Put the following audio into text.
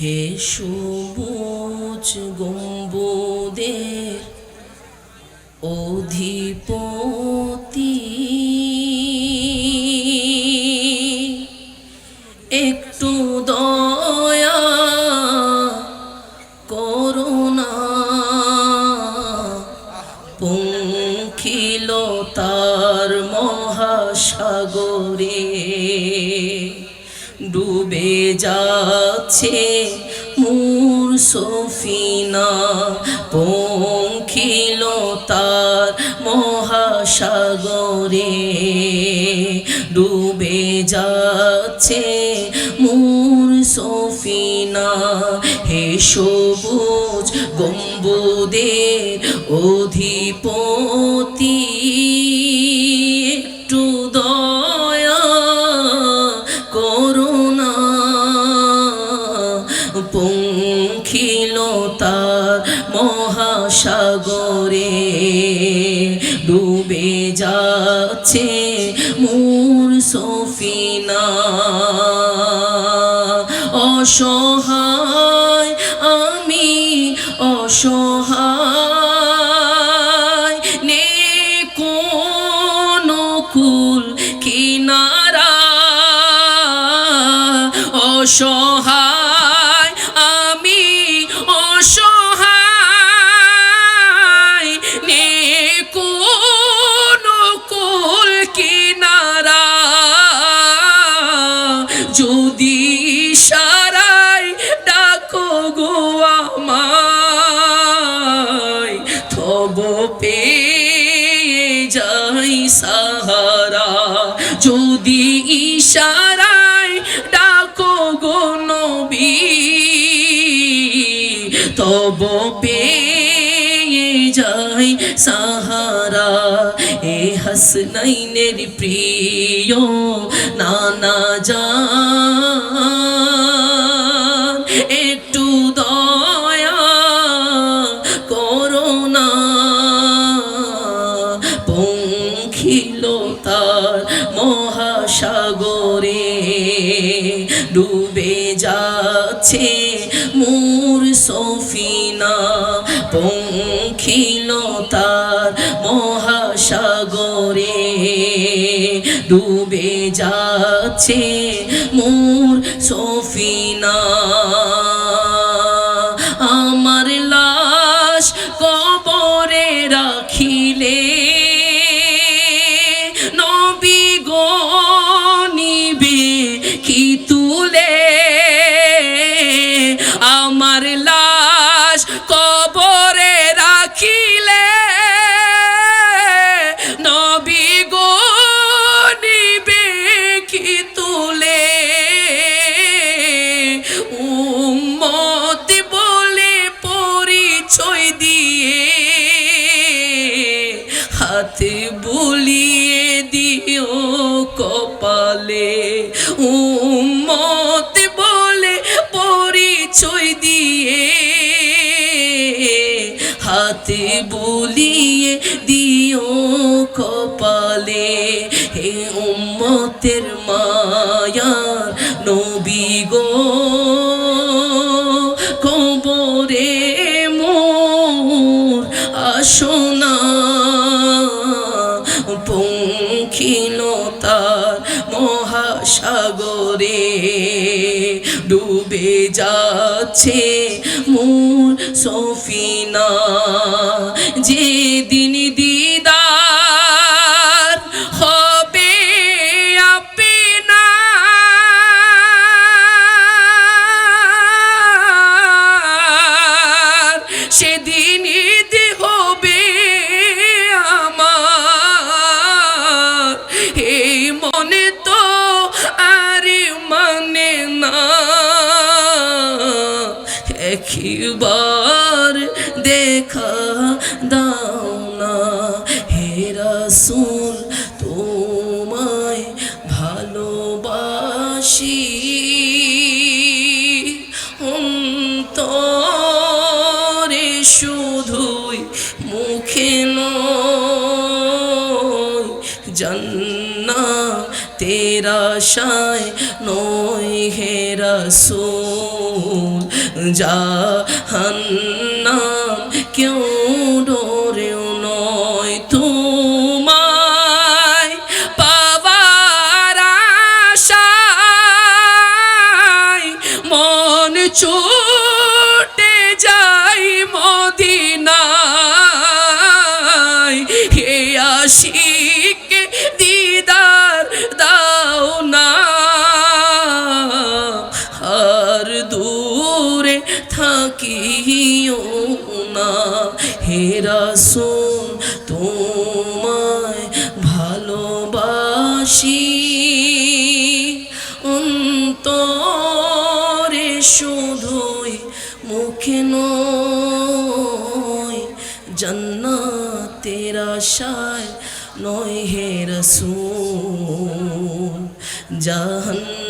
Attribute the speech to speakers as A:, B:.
A: হে সবুজ গম্বুদের অধিপতি। একটু দয়া করুণা তার মহাসাগরে যাচ্ছে মূর সফিনা পঙ্খিল তার মহাসাগরে ডুবে যাচ্ছে মূর সফিনা। হে সবুজ গম্বুদের অধিপতি মহাসাগরে ডুবে যাচ্ছে মূর সফিনা। অসহায় আমি অসহায় নে কোন কুল কিনারা। অসহায় যাই সাহারা। যদি ইশারায় ডাকো গো নবী, তব পেয়ে যাই সাহারা। এ হাসনাইনের প্রিয় নানা যান মহাসাগরে ডুবে যাচ্ছে মোর সফিনা পঙ্খিল তার মহাসাগরে ডুবে যাচ্ছে মোর সফিনা। দিও কপালে উম্মত বলে পরিচয় দিয়ে, হাতে বুলিয়ে দিও কপালে। হে উম্মতের মায়ার নবী গো, কবরে মোর আসনা ডুবে যাচ্ছে মোর সফিনা। যেদিন দিদার দেখা দাও না। হে নয় শায় নই হে রসুল জাহান্নাম কেউ ডোরেও নয় তোমায় থাকিও না। হে রাসূল, তোমায় ভালোবাসি। অন্তরে শুধুই মুখে নয়, জান্নাতের আশায় নয় হে রসুল। জাহান্ন